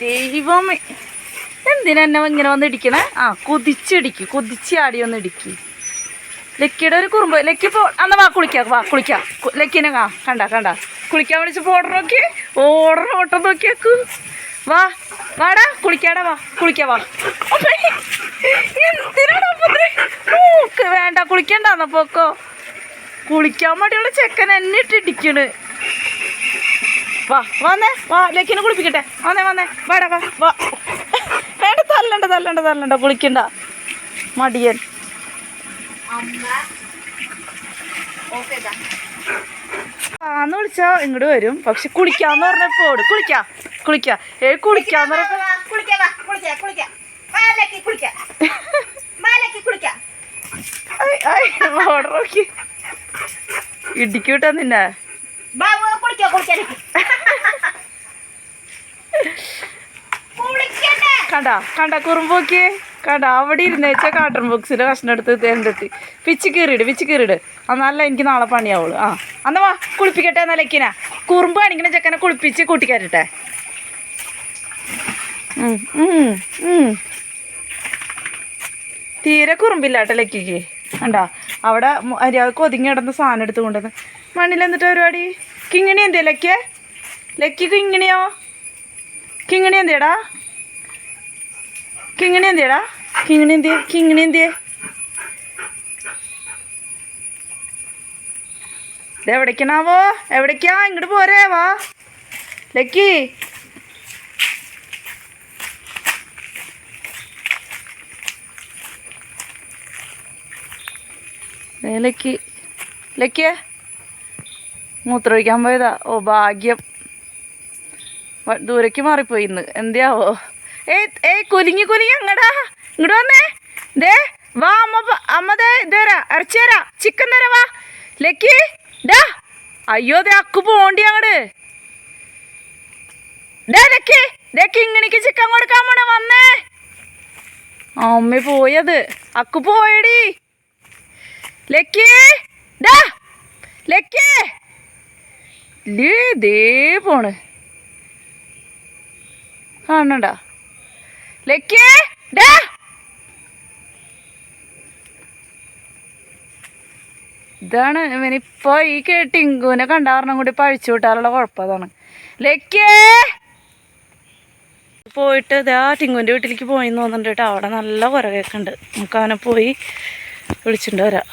ദൈവമേ. എന്തിനാ എന്നെ ഇങ്ങനെ വന്ന് ഇടിക്കണേ? ആ കൊതിച്ചിടിക്കും കൊതിച്ച് ആടി ഒന്ന് ഇടിക്കും. ലക്കിയുടെ ഒരു കുറുമ്പ് ലക്കി പോ അന്ന് വാ കുളിക്കാം വാ കുളിക്കാം. ലക്കിനെ ആ കണ്ട കണ്ട. കുളിക്കാൻ വിളിച്ച് ഓർഡർ നോക്കി? ഓർഡർ ഓട്ടം നോക്കിയാക്കൂ വാ വാടാ കുളിക്കാടാ വാ കുളിക്കാ വാ. എന്തിനാടാ വേണ്ട കുളിക്കണ്ടെന്ന പോക്കോ? കുളിക്കാൻ മടിയുള്ള ചെക്കൻ എന്നെ ഇട്ടിടിക്കണ് വാ വന്നേ വാ ലക്കിനെ കുളിപ്പിക്കട്ടെ. വന്നേ വന്നേ വാടാ വാ വാ. വേണ്ട തല്ലണ്ട തല്ലണ്ട തല്ലണ്ട കുളിക്കണ്ട. മടിയൻ. ആന്ന് വിളിച്ചാ ഇങ്ങോട്ട് വരും. പക്ഷെ കുളിക്കാന്ന് പറഞ്ഞപ്പോ ഓട്. കുളിക്കാ കുളിക്കാ. ഏ കുളിക്കാന്ന് പറഞ്ഞപ്പോ ഇടിക്കൂട്ടാ നോക്കി ഇടിക്കൂട്ടാ കുളിക്കാൻ കണ്ട കണ്ട കുറുമ്പോക്കി കണ്ട അവിടെ ഇരുന്നേച്ച കാട്ടൺ ബോക്സിന്റെ കഷ്ണം എടുത്ത് തേണ്ടെത്തി പിച്ച് കീറിയിട് പിച്ച് കീറിയിട്. എന്നാലല്ല എനിക്ക് നാളെ പണിയാവുള്ളൂ. ആ അന്ന വാ കുളിപ്പിക്കട്ടെ എന്നാ ലക്കിന. കുറുമ്പ് കാണിക്കണ ചെക്കനെ കുളിപ്പിച്ച് കൂട്ടിക്കാരട്ടെ. തീരെ കുറുമ്പില്ല കേട്ടോ ലക്കിക്ക്. കണ്ടാ അവിടെ അരിയാൾക്ക് ഒതുങ്ങി കിടന്ന സാധനം എടുത്ത് മണ്ണിൽ എന്നിട്ട് പരിപാടി? കിങ്ങിണി എന്തേ ലക്കിയെ? ലക്കി കിങ്ങിണിയോ? കിങ്ങിണി എന്തേടാ കിങ്ങിണി എന്തിയടാ? കിങ്ങിണി എന്തിയെ? കിങ്ങിണി എന്തിയെ? എവിടേക്കണാവോ? എവിടേക്കാ? ഇങ്ങോട്ട് പോരേ വാ. ലക്കി. ലക്കി. ലക്കിയേ. മൂത്രമൊഴിക്കാൻ പോയതാ. ഓ ഭാഗ്യം. ദൂരക്ക് മാറിപ്പോയി ഇന്ന്. എന്തിയാവോ? ഏയ് ഏയ് കുലുങ്ങി കുലുങ്ങി. അങ്ങടാ. ഇങ്ങോട്ട് വന്നേ. ദേ വാ അമ്മ അമ്മ ദേ ഇതേരാ ഇറച്ചി തരാ. ചിക്കൻ തരാ വാ. ലക്കി ഡാ അയ്യോ ദേ അക്കു പോണ്ടി അങ്ങട്. ഡേ ലക്കി ലക്കി ഇങ്ങനെക്ക് ചിക്കൻ കൊടുക്കാൻ പോണ. വന്നേ. അമ്മ പോയത്. അക്കു പോയടി. ലക്കി ഡാ ലക്കി. ലേ ദേ പോണ്. കാണണ്ട ലക്കേ ഡാ. ഇതാണ് ഇവനിപ്പോ ഈ ടിങ്കുവിനെ കണ്ടാറിനും കൂടി പഴിച്ചു വിട്ടാലുള്ള കുഴപ്പം അതാണ്. ലക്കേ പോയിട്ട് ഇതാ ടിങ്കുവിന്റെ വീട്ടിലേക്ക് പോയി തോന്നുന്നുണ്ട് കേട്ടോ. അവിടെ നല്ല കുരകൊക്കെ ഉണ്ട്. നമുക്ക് അവനെ പോയി വിളിച്ചിട്ടുണ്ട് വരാം.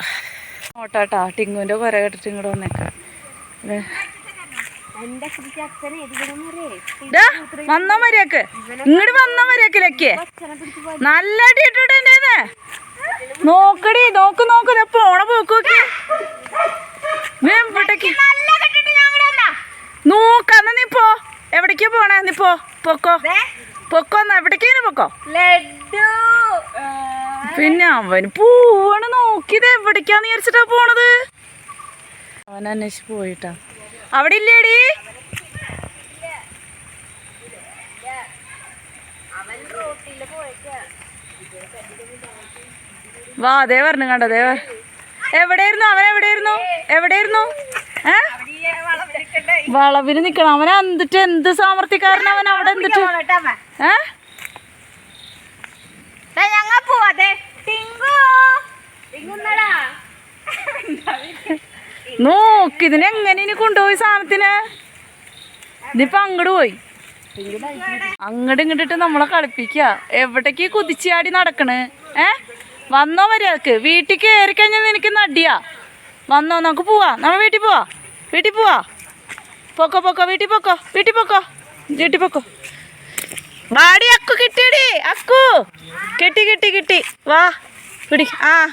ഓട്ടാട്ടാ ടിങ്കുവിന്റെ കുര കേട്ടിട്ട് ഇങ്ങോട്ട് വന്നേക്കാം. വന്നോ മര്യാക്ക് ഇങ്ങോട്ട് വന്നോ മര്യാക്ക് ലക്കേ നല്ല അടി ഇട്ടിട്ടുണ്ടേന്ന് നോക്കടി നോക്ക് നോക്ക്. പോണ പോക്ക് നോക്കി. എവിടേക്ക് നോക്കാന്ന് നീ പോ. എവിടേക്കാ പോണേ? നീ പോ. പൊക്കോ. പൊക്കോ എന്നാ എവിടേക്കാ പൊക്കോ? ലഡു പിന്നെ അവന് പോവാണ്. നോക്കിയത് എവിടേക്കാന്ന് വിചാരിച്ചിട്ടാ പോണത്. അവൻ അന്വേഷിച്ച് പോയിട്ടാ. അവിടെ ഇല്ലേടി വാ അതേ പറഞ്ഞു കണ്ട അതേ എവിടെയായിരുന്നു? അവൻ എവിടെയായിരുന്നു? എവിടെയായിരുന്നു? ഏ? വളവിൽ നിക്കണം. അവൻ എന്തിട്ട് എന്ത് സാമർത്ഥ്യക്കാരൻ അവൻ? അവിടെ എന്തിട്ട്? ഏ? പോവാതെ ടിങ്കു. ടിങ്കുന്നടാ നോക്ക് ഇതിനെങ്ങനെ ഇനി കൊണ്ടുപോയി സാധനത്തിന്? ഇതിപ്പോ അങ്ങോട്ട് പോയി. അങ്ങട് ഇങ്ങോട്ടിട്ട് നമ്മളെ കളിപ്പിക്ക. എവിടേക്ക് കുതിച്ചാടി നടക്കണ്? ഏ? വന്നോ മര്യാദയ്ക്ക്. വീട്ടിൽ കയറി കഴിഞ്ഞാൽ നിനക്ക് നടിയാ. വന്നോ നമുക്ക് പോവാ. നമ്മൾ വീട്ടിൽ പോവാ. വീട്ടിൽ പോവാ. പൊക്കോ പൊക്കോ വീട്ടിൽ പൊക്കോ വീട്ടിൽ പൊക്കോ വീട്ടിൽ പൊക്കോ. വാടി അക്കു കിട്ടിയടി അക്കു. കിട്ടി കിട്ടി കിട്ടി. വാ പിടി. ആ.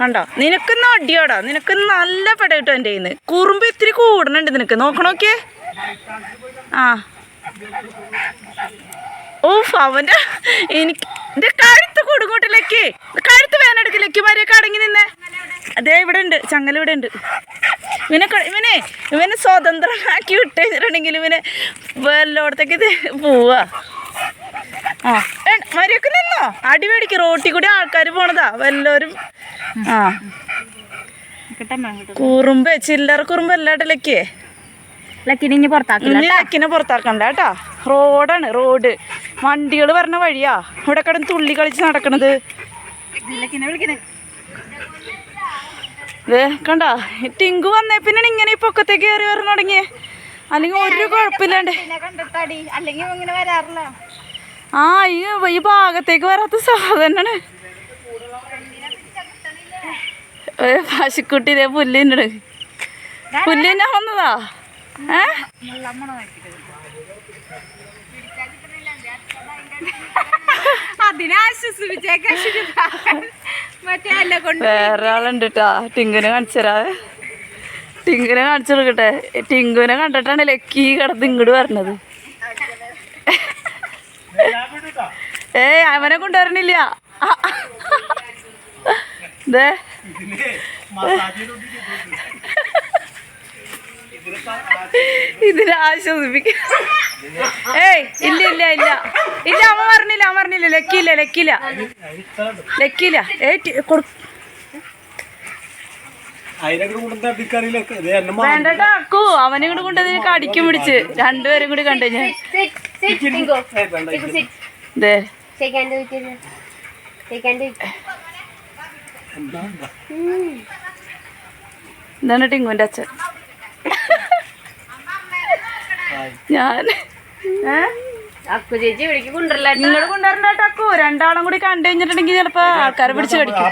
കണ്ടോ? നിനക്ക് അടിയോടാ. നിനക്ക് നല്ല പെട കിട്ടും എന്റെ കയ്യിൽ നിന്ന് കുറുമ്പ് ഇത്തിരി കൂടണുണ്ട് നിനക്ക്. നോക്കണോക്കേ ആ. ഓഫ് അവന്റെ എനിക്ക് എന്റെ കഴുത്ത് കൊടുങ്ങോട്ടിലേക്ക് കഴുത്ത് വേനെടുക്കിലേക്ക് മര്യൊക്കെ അടങ്ങി നിന്നെ. അതേ ഇവിടെ ഉണ്ട്. ചങ്ങല ഇവിടെ ഉണ്ട്. ഇവനെ ഇവനെ ഇവനെ സ്വതന്ത്രമാക്കി വിട്ട് ഇവനെ വല്ലോടത്തേക്ക് ഇത് പോവാ. ആ. മര്യൊക്കെ നിന്നോ? അടിപൊളിക്ക് റോട്ടിൽ കൂടി ആൾക്കാർ പോണതാ വല്ലവരും. ആ. കുറുമ്പ് ചില്ലറ കുറുമ്പ് എല്ലാട്ടിലേക്ക് ലക്കിനി പുറത്താക്കണ്ട കേട്ടാ. റോഡാണ് റോഡ്. വണ്ടികൾ വരണ വഴിയാ. ഇവിടെ കടന്ന് തുള്ളി കളിച്ച് നടക്കണത്. കണ്ട? ടിങ്കു വന്നേ പിന്നെ ഇങ്ങനെ ഈ പൊക്കത്തേക്ക് കയറി വരണം തുടങ്ങിയേ. അല്ലെങ്കിൽ ഒരു കുഴപ്പമില്ലാണ്ട്. അല്ലെങ്കിൽ ഇങ്ങനെ വരാറില്ല. ആ ഈ ഈ ഭാഗത്തേക്ക് വരാത്ത സാധനമാണ് പശുക്കുട്ടി ഇതേ പുല്ലിന്റെ പുല്ലിന്റെ വന്നതാ? ഏ? വേറെ ആളുണ്ട് കേട്ടാ ടിങ്കുനെ കാണിച്ചു തരാവേ ടിങ്കുനെ കാണിച്ചു കൊടുക്കട്ടെ ടിങ്കുനെ കണ്ടിട്ടാണ് ലക്കി കിടന്ന് ഇങ്ങോട്ട് വരണത്. ഏയ് അവനെ കൊണ്ടുവരണില്ല ഇതിന് ദേ. ഇതിനെ ആശ്വസിപ്പിക്ക ഏയ് ഇല്ല ഇല്ല ഇല്ല. ഇല്ല അവൻ പറഞ്ഞില്ല അവൻ പറഞ്ഞില്ല ലക്കിയില്ല ലക്കിയില്ല. ലക്കിയില്ല. ഏ കൊടു- അക്കു. അവനെ കൂടെ കൊണ്ടതിന് കടിക്കും പിടിച്ച്. രണ്ടുപേരും കൂടി കണ്ടു ഞാൻ. ഏ, വേണ്ട, ഇത് ദേ എന്താ, എന്താ? ഇതാണ് ടിങ്കുവിന്റെ അച്ഛൻ. ഞാൻ. അക്കു ചേച്ചി ഇവിടേക്ക് കൊണ്ടുവരില്ല നിങ്ങൾ കൊണ്ടുവരണ്ട കേട്ടോ അക്കു. രണ്ടാളും കൂടി കണ്ടു കഴിഞ്ഞിട്ടുണ്ടെങ്കിൽ ചിലപ്പോ ആൾക്കാരെ പിടിച്ച് കടിക്കും.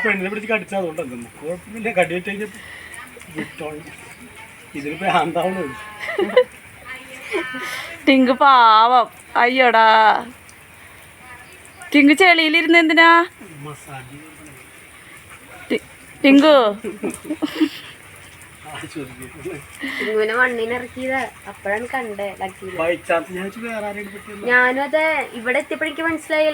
ടിങ്കു പാവം. അയ്യോടാ. ടിങ്കു ചെളിയിലിരുന്ന് എന്തിനാ? ടിങ്കു ഇങ്ങനെ മണ്ണിനിറക്കിയതാ. അപ്പോഴാണ് കണ്ടേ ഞാനും അതെ. ഇവിടെ എത്തിയപ്പോഴേക്ക് മനസ്സിലായി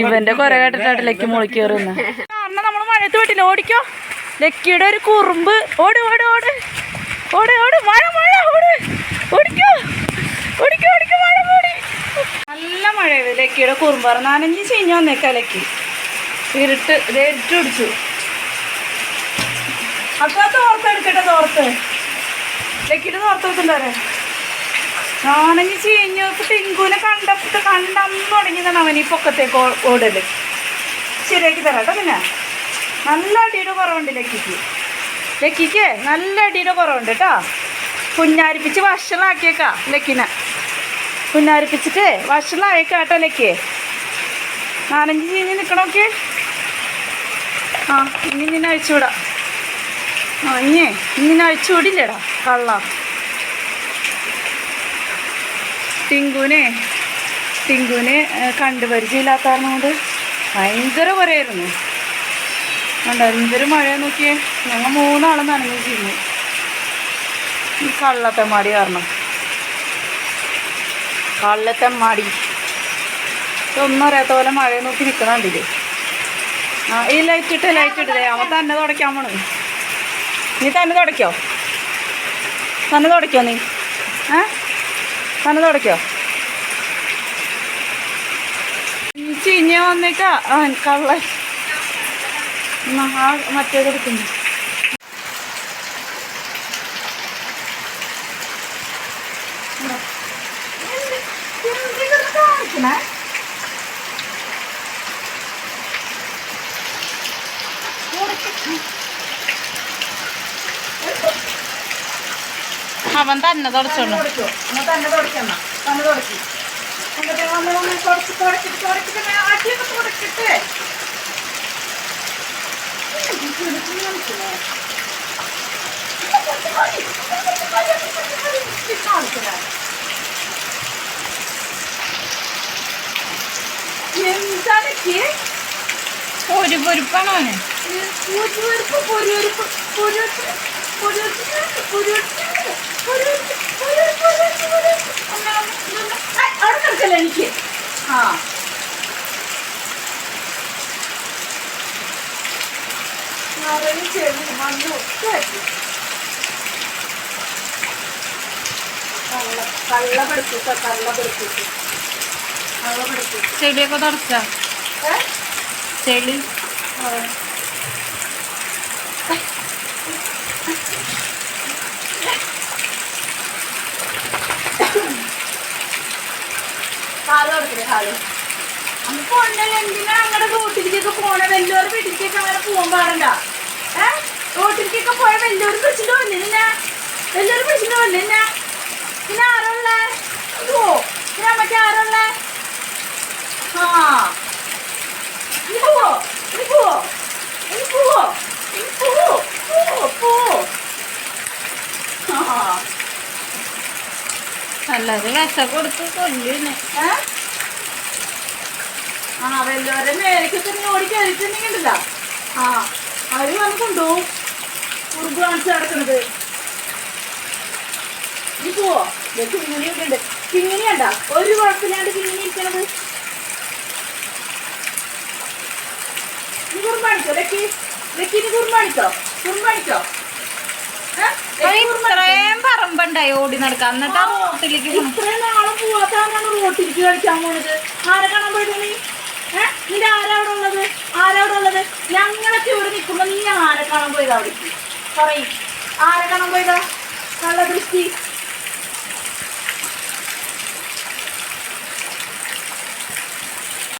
ഇവന്റെ കൊറേ കേട്ടിട്ടാണ് ലക്കി കയറുന്ന കാരണം നമ്മൾ മഴയത്ത് വിട്ടില്ല ഓടിക്കോ. ലക്കിയുടെ ഒരു കുറുമ്പ്. ഓട് ഓട് ഓട്. ഓട് ഓട്. മഴ മഴ. ഓട്. ഓടിക്കോ. ഓടിക്കോ ഓടിക്കോ. നല്ല മഴ ലക്കിയുടെ കുറുമ്പാറ് നാലഞ്ച് ചീഞ്ഞ് വന്നേക്കാ ലക്കി. ഇരുട്ട് ഇതേറ്റു ഇരുട്ട് പിടിച്ചു. അപ്പൊ ആ തോർത്ത് എടുക്കട്ടെ തോർത്ത്. ലക്കിയുടെ തോർത്ത് വെക്കണ്ടാരെ നാണഞ്ഞ് ചീഞ്ഞ്. പിങ്കുവിനെ കണ്ടപ്പോ കണ്ടന്ന് തുടങ്ങിയതാണ് അവൻ ഈ പൊക്കത്തേക്ക് ഓടൽ. ശരിയാക്കി തരാം കേട്ടോ പിന്നെ. നല്ല അടിയുടെ കുറവുണ്ട് ലക്കിക്ക്. ലക്കിക്ക് നല്ല അടിയുടെ കുറവുണ്ട് കേട്ടോ. കുഞ്ഞാരിപ്പിച്ച് വഷളാക്കിയേക്കാ ലക്കിനെ. കുഞ്ഞാരിപ്പിച്ചിട്ട് വഷള കേട്ടോ ലക്കി നാലഞ്ച് ചീഞ്ഞ് നിൽക്കണോക്കെ ആ ഇനി നിന്നെ അഴിച്ചുവിടാം ആ ഇനി അഴിച്ചുവിടില്ലേടാ കള്ള. ടിങ്കുവിനെ ടിങ്കുവിനെ കണ്ട് പരിചയമില്ലാത്ത കാരണം കൊണ്ട് ഭയങ്കര കുറയായിരുന്നു കണ്ടോ എന്തൊരു മഴ നോക്കിയേ. ഞങ്ങൾ മൂന്നാളും നനഞ്ഞു ചെയ്യുന്നു ഈ കള്ളത്തമ്മാടി കാരണം. കള്ളത്തമ്മാടി ഇതൊന്നും അറിയാത്ത പോലെ മഴ നോക്കി നിൽക്കണണ്ടില്ലേ ആ ഈ ലൈറ്റ് ഇട്ട് ലൈറ്റ് ഇട്ടില്ലേ അവൻ തന്നെ തുടയ്ക്കാൻ പോണു. നീ തന്നെ തുടയ്ക്കോ? തന്നെ തുടയ്ക്കോ നീ? ഏ? തന്നെ തുടയ്ക്കോ? ചീഞ്ഞ വന്നേക്കാ. കള്ള മറ്റേത് എടുക്കുന്നു അവൻ തന്നെ തുടച്ചോളൂ. തന്നെ തുടയ്ക്കണ്ട തന്നെ തുടക്കി എന്നിട്ട് വന്ന് വന്ന് തുടച്ച് തുടച്ചിട്ട് തുടച്ചിട്ട് ആട്ടിയൊക്കെ തുടച്ചിട്ട് എന്താണ് ഒരു പൊരുപ്പാണ് അവന്. അവിടെ കിടക്കല്ല എനിക്ക്? ആ. നിറയെ മണ്ണ് ഒക്കെ ആക്കി. കള്ള പഠിപ്പിച്ച ചെടിയൊക്കെ തുടച്ച? ചെളി. ആ. പോണ്ടല്ലേ എന്തിനാ അങ്ങടെ റോട്ടിലേക്കൊക്കെ പോണ? വെല്ലോറ് വീട്ടിലേക്കൊക്കെ അങ്ങനെ പോകാൻ പാടണ്ട ഏ? റോട്ടിലേക്കൊക്കെ പോയ വെല്ലോറ് പിടിച്ചിട്ട് വല്ലേ നിന്നെ വെല്ലോറ് പിടിച്ചിട്ട് വല്ലേ പിന്നെ ആരുള്ളേ ഓ പിന്നെ അമ്മയ്ക്ക് ആരുള്ളേ ആ. നീ പോവോ? നീ പോവോ? നീ പോവോ? നീ പോവോ? പോവോ? പോവോ? ആ. വിശ കൊടുത്ത് കൊല്ലുന്നെ. ഏ? ആ വല്ലവരെ മേലേക്ക് തന്നെ ഓടി കയറിയിട്ടുണ്ടെങ്കിലല്ല ആ അവർ കൊണ്ടുപോകും കുറുമ്പ് കാണിച്ച് നടക്കണത്. നീ പോവോ? കിങ്ങിണിയൊക്കെ ഉണ്ട്. കിങ്ങിണി കണ്ട? ഒരു കുഴപ്പമില്ലാണ്ട് കിങ്ങിണി ഇരിക്കണത്. നീ ലക്കി ലക്കി നീ? ഇത്രയും പറമ്പുണ്ടായി ഓടി നടക്കാം എന്നിട്ട് ആ റോട്ടിലേക്ക് പോണം. ഇത്രയും നാളും പോവാത്താണ് റോട്ടിലേക്ക് കളിക്കാൻ പോണത്. ആരെ കാണാൻ പോയിട്ട് നീ ഏ നിന്റെ ആരവിടെ ഉള്ളത് ആരവിടെ ഉള്ളത് ഞങ്ങളൊക്കെ ഇവിടെ നിൽക്കുമ്പോ നീ ആരെ കാണാൻ പോയതാ അവിടെ? പറയും. ആരെ കാണാൻ പോയതാ? നല്ല ദൃഷ്ടി.